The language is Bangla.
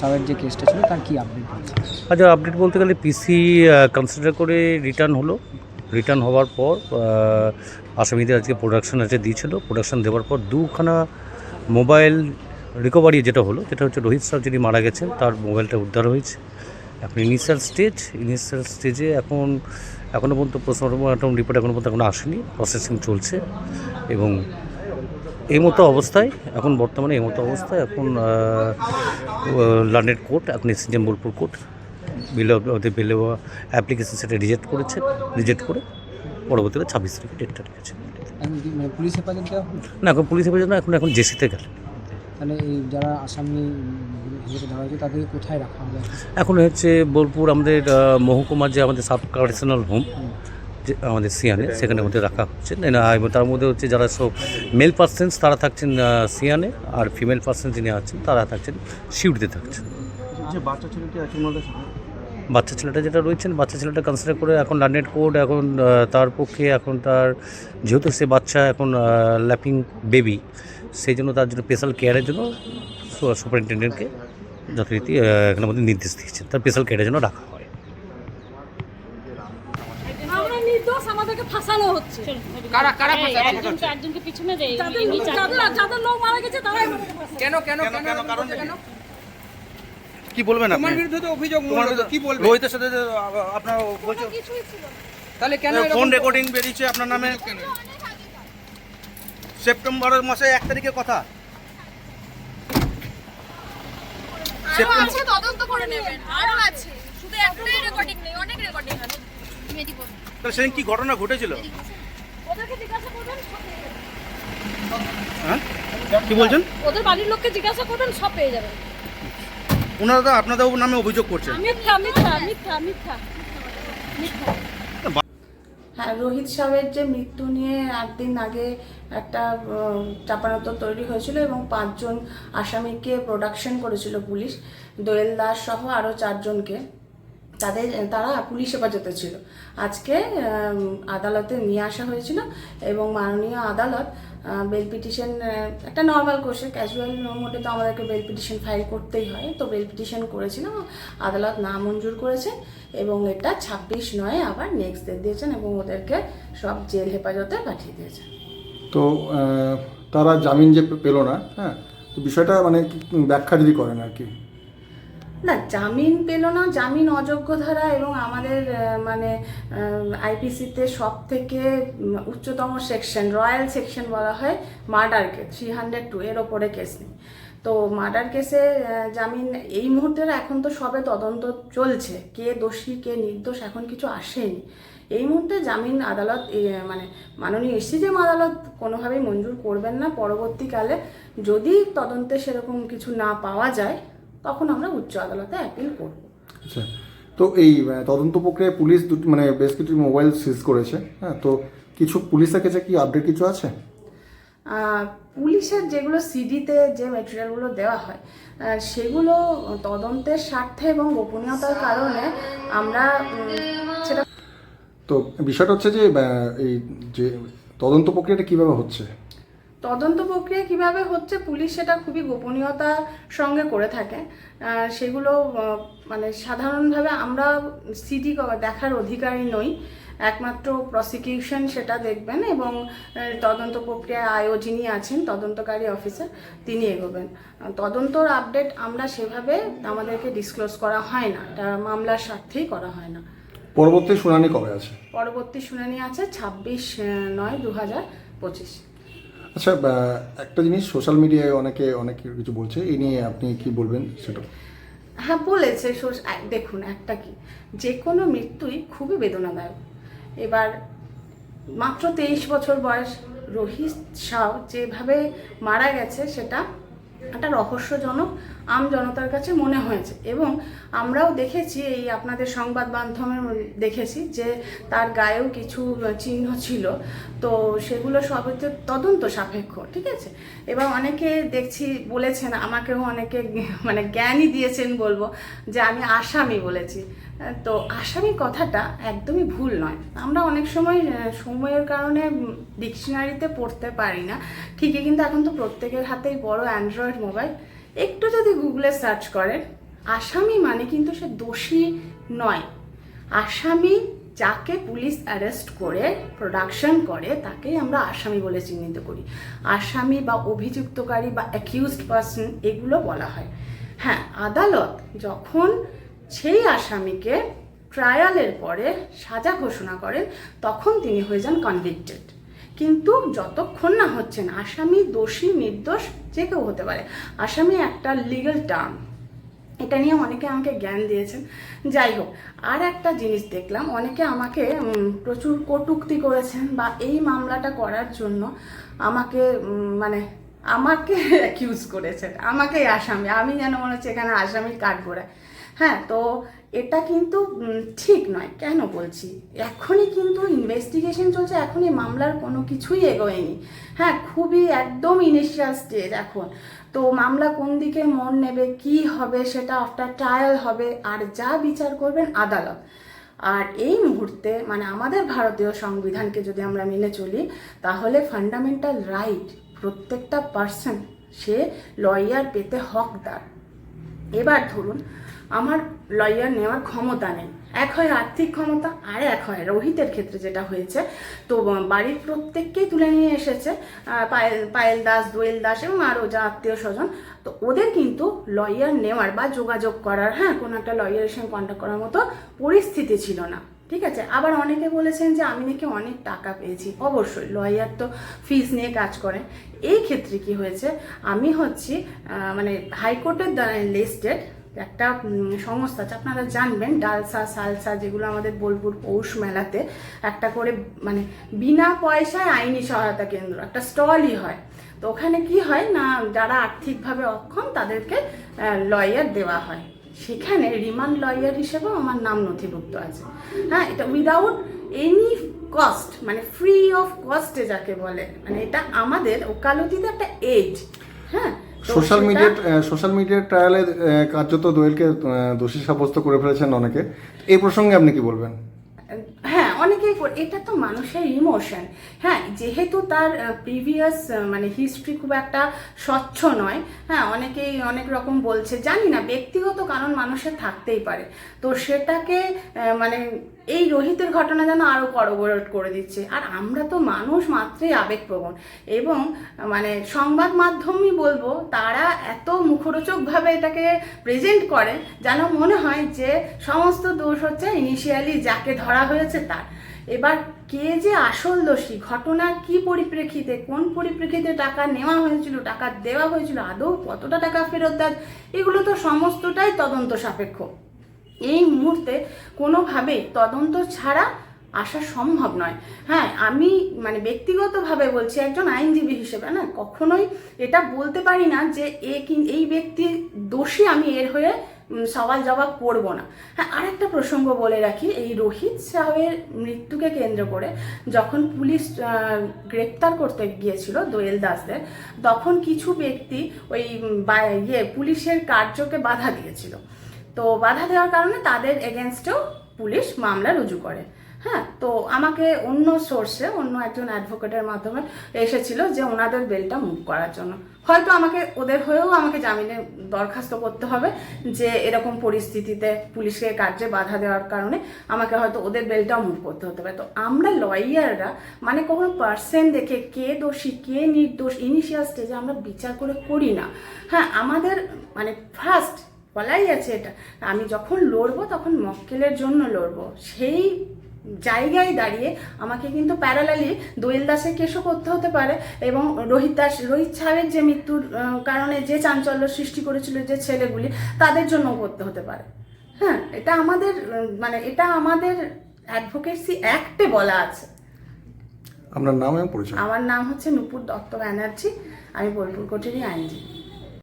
সাহেবের যে কেসটা ছিল, তার কি আপডেট আচ্ছা আপডেট বলতে গেলে পিসি কনসিডার করে রিটার্ন হলো। রিটার্ন হওয়ার পর আসামিদের আজকে প্রোডাকশন আছে, দিয়েছিল। প্রোডাকশন দেওয়ার পর দুখানা মোবাইল রিকভারি যেটা হলো যেটা হচ্ছে রোহিত স্যার যিনি মারা গেছেন, তার মোবাইলটা উদ্ধার হয়েছে। এখন ইনিশিয়াল স্টেজ ইনিশিয়াল স্টেজে এখন এখনও পর্যন্ত পোস্টমর্টম রিপোর্ট এখনও পর্যন্ত এখনও আসেনি। প্রসেসিং চলছে এবং এই মতো অবস্থায় এখন বর্তমানে এই মতো অবস্থায় এখন লন্ডন কোর্ট এখন এসিজেম বোলপুর কোর্ট বিল ওদের বিলে অ্যাপ্লিকেশন সেটা রিজেক্ট করেছে রিজেক্ট করে পরবর্তীতে ছাব্বিশ তারিখে ডেটটা রেখেছে। মানে পুলিশ হেফাজত না এখন পুলিশ হেফাজত না এখন এখন জেসিতে গেল। তাহলে যারা আসামি হিসেবে ধরা হয়েছে তাদেরকে কোথায় রাখা হবে? এখন হচ্ছে বোলপুর আমাদের মহকুমার যে আমাদের সাব কার্ডিশনাল হোম। আমাদের সিয়ানে সেখানে মধ্যে রাখা হচ্ছে। এবং তার মধ্যে হচ্ছে যারা সব মেল পার্সেন্স তারা থাকছেন সিয়ানে আর ফিমেল পার্সেন্স যিনি আছেন তারা থাকছেন শিউড়িতে থাকছেন। বাচ্চা ছেলেটি যেটা রয়েছেন বাচ্চা ছেলেটা কনসিডার করে এখন লার্নেট কোড এখন তার পক্ষে এখন তার যেহেতু সে বাচ্চা এখন ল্যাপিং বেবি সেই জন্য তার জন্য স্পেশাল কেয়ারের জন্য সুপারিনটেন্ডেন্টকে যথারীতি এখানে মধ্যে নির্দেশ দিয়েছেন। তার স্পেশাল কেয়ারের জন্য রাখা হয় আমরা নির্দোষ আমাদেরকে ফাঁসানো হচ্ছে। কারা কারা ফাঁসাচ্ছে? একজন চারজনকে পিছনে দেয় যাদের লোক মারা গেছে তারাই কেন কেন কেন কেন কারণ কেন? কি বলবেন আপনি? তোমার বিরুদ্ধে তো অভিযোগ তোমার কি বলবে? রোহিতের সাথে যে, আপনার কিছুই ছিল তাহলে কেন ফোন রেকর্ডিং বেরিয়েছে আপনার নামে? সেপ্টেম্বরের মাসে এক তারিখে কথা। আছে তদন্ত করে নেবেন। আরও আছে শুধু একটাই রেকর্ডিং নেই অনেক রেকর্ডিং আছে মেডিকো তাহলে সেদিন কি ঘটনা ঘটেছিল। হ্যাঁ? কি বলছেন? ওদের বাড়ির লোককে জিজ্ঞাসা করবেন সব পেয়ে যাবেন। ওনারা তো আপনাদের নামে অভিযোগ করছেন মিথ্যা মিথ্যা মিথ্যা মিথ্যা মিথ্যা। হ্যাঁ রোহিত সাহেবের যে মৃত্যু নিয়ে একদিন আগে একটা চাপানোতর তৈরি হয়েছিল এবং পাঁচজন আসামিকে প্রোডাকশন করেছিল পুলিশ। দোয়েল দাস সহ আরও চারজনকে। তাদের তারা পুলিশ হেফাজতে ছিল। আজকে আদালতে নিয়ে আসা হয়েছিল এবং মাননীয় আদালত বেল পিটিশন একটা নর্মাল কোর্সে ক্যাজুয়াল মোডে তো আমাদেরকে বেল পিটিশন ফাইল করতেই হয়। তো বেল পিটিশন করেছিলাম আদালত না মঞ্জুর করেছে এবং এটা ছাব্বিশ নয়, আবার নেক্সট ডেট দিয়েছেন এবং ওদেরকে সব জেল হেফাজতে পাঠিয়ে দিয়েছেন তো তারা জামিন যে পেল না হ্যাঁ বিষয়টা মানে ব্যাখ্যা যদি করেন আর কি। না, জামিন পেল না, জামিন অযোগ্য ধারা এবং আমাদের মানে আইপিসিতে সব থেকে উচ্চতম সেকশন, রয়্যাল সেকশন বলা হয়, murder case, three hundred two, এর ওপরে কেস নেই। তো মার্ডার কেসে জামিন, এই মুহূর্তে এখন তো সবে তদন্ত চলছে, কে দোষী, কে নির্দোষ, এখন কিছু আসেনি। এই মুহূর্তে জামিন আদালত মানে মাননীয় এসিজেম আদালত কোনোভাবেই মঞ্জুর করবেন না। পরবর্তীকালে যদি তদন্তে সেরকম কিছু না পাওয়া যায় তখন আমরা উচ্চ আদালতে অ্যাপিল করব। আচ্ছা তো এই তদন্ত প্রক্রিয়ায় পুলিশ দুটি মানে বেশ কিছু মোবাইল সিজ করেছে হ্যাঁ তো কিছু পুলিশের কাছে কি আপডেট কিছু আছে? পুলিশের যেগুলো সিডিতে যে মেটেরিয়ালগুলো দেওয়া হয় সেগুলো তদন্তের স্বার্থে এবং গোপনীয়তার কারণে আমরা সেটা তো বিষয়টা হচ্ছে যে এই যে তদন্ত প্রক্রিয়াটা কীভাবে হচ্ছে? তদন্ত প্রক্রিয়া কীভাবে হচ্ছে পুলিশ সেটা খুবই গোপনীয়তার সঙ্গে করে থাকে। সেগুলো মানে সাধারণভাবে আমরা সিডি দেখার অধিকারী নই। একমাত্র প্রসিকিউশন সেটা দেখবেন এবং তদন্ত প্রক্রিয়ায় আয়ো যিনি আছেন তদন্তকারী অফিসার তিনি এগোবেন। তদন্তর আপডেট আমরা সেভাবে আমাদেরকে ডিসক্লোজ করা হয় না। এটা মামলার স্বার্থেই করা হয় না। পরবর্তী শুনানি কবে আছে? পরবর্তী শুনানি আছে ছাব্বিশ নয় দু হাজার পঁচিশ। আচ্ছা একটা জিনিস সোশ্যাল মিডিয়ায় অনেকে, অনেক কিছু বলছে এই নিয়ে আপনি কি বলবেন সেটা? হ্যাঁ বলেছে দেখুন একটা কি, যে কোনো মৃত্যুই খুবই বেদনাদায়ক। এবার মাত্র তেইশ বছর বয়স রোহিত শাহ যেভাবে মারা গেছে সেটা একটা রহস্যজনক আম জনতার কাছে মনে হয়েছে। এবং আমরাও দেখেছি এই আপনাদের সংবাদ মাধ্যমে দেখেছি যে তার গায়েও কিছু চিহ্ন ছিল। তো সেগুলো সব হচ্ছে তদন্ত সাপেক্ষ, ঠিক আছে? এবং অনেকে দেখছি বলেছেন, আমাকেও অনেকে মানে জ্ঞানই দিয়েছেন বলব, যে আমি আসামি বলেছি। তো আসামি কথাটা একদমই ভুল নয়। আমরা অনেক সময় সময়ের কারণে ডিকশনারিতে পড়তে পারি না। ঠিকই কিন্তু এখন তো প্রত্যেকের হাতেই বড় অ্যান্ড্রয়েড মোবাইল। একটু যদি গুগলে সার্চ করেন, আসামি মানে কিন্তু সে দোষী নয়। আসামি যাকে পুলিশ অ্যারেস্ট করে, প্রোডাকশন করে, তাকেই আমরা আসামি বলে চিহ্নিত করি। আসামি বা অভিযুক্তকারী বা অ্যাকিউজড পার্সন, এগুলো বলা হয়। হ্যাঁ আদালত যখন সেই আসামিকে ট্রায়ালের পরে সাজা ঘোষণা করেন, তখন তিনি হয়ে যান কনভিক্টেড কিন্তু যতক্ষণ না হচ্ছেন, আসামি দোষী নির্দোষ যে কেউ হতে পারে। আসামি একটা লিগ্যাল টার্ম এটা নিয়ে অনেকে আমাকে জ্ঞান দিয়েছেন। যাই হোক, আর একটা জিনিস দেখলাম, অনেকে আমাকে প্রচুর কটুক্তি করেছেন বা এই মামলাটা করার জন্য আমাকে মানে আমাকে অ্যাকিউজ করেছেন। আমাকে আসামি, আমি যেন মনে হচ্ছে এখানে আসামি কাঠগোড়ায়। হ্যাঁ তো এটা কিন্তু ঠিক নয়। কেন বলছি? এখনই কিন্তু ইনভেস্টিগেশন চলছে, এখনই মামলার কোনো কিছুই এগোয়নি। হ্যাঁ খুবই একদম ইনিশিয়াল স্টেজ এখন। তো মামলা কোন দিকে মন নেবে, কি হবে, সেটা আফটার ট্রায়াল হবে, আর যা বিচার করবেন আদালত। আর এই মুহূর্তে মানে আমাদের ভারতীয় সংবিধানকে যদি আমরা মেনে চলি, তাহলে ফান্ডামেন্টাল রাইট প্রত্যেকটা পার্সন সে লয়ার পেতে হকদার। এবার ধরুন আমার লয়ার নেওয়ার ক্ষমতা নেই। এক হয় আর্থিক ক্ষমতা, আর এক হয় রোহিতের ক্ষেত্রে যেটা হয়েছে। তো বাড়ির প্রত্যেককেই তুলে নিয়ে এসেছে পায়েল পায়েল দাস, দোয়েল দাস এবং আরও যা আত্মীয় স্বজন। তো ওদের কিন্তু লয়ার নেওয়ার বা যোগাযোগ করার হ্যাঁ কোনো একটা লয়ারের সঙ্গে কন্ট্যাক্ট করার মতো পরিস্থিতি ছিল না। ঠিক আছে? আবার অনেকে বলেছেন যে, আমি নাকি অনেক টাকা পেয়েছি। অবশ্যই লয়ার তো ফিস নিয়ে কাজ করেন এই ক্ষেত্রে কি হয়েছে? আমি হচ্ছি মানে হাইকোর্টের দ্বারা লিস্টেড একটা সংস্থা আছে, আপনারা জানবেন, ডালসা, সালসা যেগুলো আমাদের বোলপুর পৌষ মেলাতে একটা করে মানে বিনা পয়সায় আইনি সহায়তা কেন্দ্র, একটা স্টলই হয়। তো ওখানে কি হয় না, যারা আর্থিকভাবে অক্ষম তাদেরকে লয়ার দেওয়া হয়। সেখানে রিমান্ড লয়ার হিসেবেও আমার নাম নথিভুক্ত আছে। হ্যাঁ এটা উইদাউট এনি কস্ট মানে ফ্রি অফ কস্টে যাকে বলে মানে এটা আমাদের ওকালতিতে একটা এড হ্যাঁ? সোশ্যাল মিডিয়া সোশ্যাল মিডিয়ার ট্রায়ালে কার্যত দোয়েলকে দোষী সাব্যস্ত করে ফেলেছেন অনেকে। এই প্রসঙ্গে আপনি কি বলবেন? হ্যাঁ অনেকেই এটা তো মানুষের ইমোশন হ্যাঁ যেহেতু তার প্রিভিয়াস মানে হিস্ট্রি খুব একটা স্বচ্ছ নয় হ্যাঁ অনেকেই অনেক রকম বলছে। জানি না ব্যক্তিগত কারণ মানুষের থাকতেই পারে। তো সেটাকে মানে এই রোহিতের ঘটনা যেন আরও করবোরেট করে দিচ্ছে। আর আমরা তো মানুষ মাত্রই আবেগপ্রবণ। এবং মানে সংবাদ মাধ্যমই বলব, তারা এত মুখরোচকভাবে এটাকে প্রেজেন্ট করে, যেন মনে হয় যে সমস্ত দোষ হচ্ছে ইনিশিয়ালি যাকে ধরা হয়েছে তার। এবার কে যে আসল দোষী, ঘটনা কি পরিপ্রেক্ষিতে, কোন পরিপ্রেক্ষিতে টাকা নেওয়া হয়েছিল, টাকা দেওয়া হয়েছিল, আদৌ কতটা টাকা ফেরত দেয়, এগুলো তো সমস্তটাই তদন্ত সাপেক্ষ। এই মুহূর্তে কোনোভাবেই তদন্ত ছাড়া আসা সম্ভব নয়। হ্যাঁ আমি মানে ব্যক্তিগতভাবে বলছি, একজন আইনজীবী হিসেবে না কখনোই এটা বলতে পারি না যে এ এই ব্যক্তি দোষী, আমি এর হয়ে সওয়াল জবাব করব না। হ্যাঁ আরেকটা প্রসঙ্গ বলে রাখি, এই রোহিত সাহের মৃত্যুকে কেন্দ্র করে যখন পুলিশ গ্রেপ্তার করতে গিয়েছিল দোয়েল দাসদের, তখন কিছু ব্যক্তি ওই ইয়ে পুলিশের কার্যকে বাধা দিয়েছিল। তো বাধা দেওয়ার কারণে তাদের এগেনস্টেও পুলিশ মামলা রুজু করে। হ্যাঁ তো আমাকে অন্য সোর্সে অন্য একজন অ্যাডভোকেটের মাধ্যমে এসেছিল যে ওনাদের বেলটা মুভ করার জন্য। হয়তো আমাকে, ওদের হয়েও আমাকে জামিনে দরখাস্ত করতে হবে যে এরকম পরিস্থিতিতে পুলিশকে কার্যে বাধা দেওয়ার কারণে আমাকে হয়তো ওদের বেলটাও মুভ করতে হতে পারে। তো আমরা লয়াররা মানে কখনো পার্সেন দেখে কে দোষী, কে নির্দোষ ইনিশিয়াল স্টেজে আমরা বিচার করে করি না। হ্যাঁ আমাদের মানে ফার্স্ট বলাই আছে এটা। আমি যখন লড়বো তখন মক্কেলের জন্য লড়বো। সেই জায়গায় দাঁড়িয়ে আমাকে কিন্তু প্যারালালি দোয়েল দাসের কেসও করতে হতে পারে এবং রোহিত দাস রোহিত সাহেবের যে মৃত্যুর কারণে যে চাঞ্চল্য সৃষ্টি করেছিল যে ছেলেগুলি তাদের জন্য করতে হতে পারে। হ্যাঁ এটা আমাদের মানে এটা আমাদের অ্যাডভোকেসি অ্যাক্টে বলা আছে। আপনার নাম পরিচয়? আমার নাম হচ্ছে নুপুর দত্ত ব্যানার্জি আমি বোলপুর কোটেরই আইনজীবী।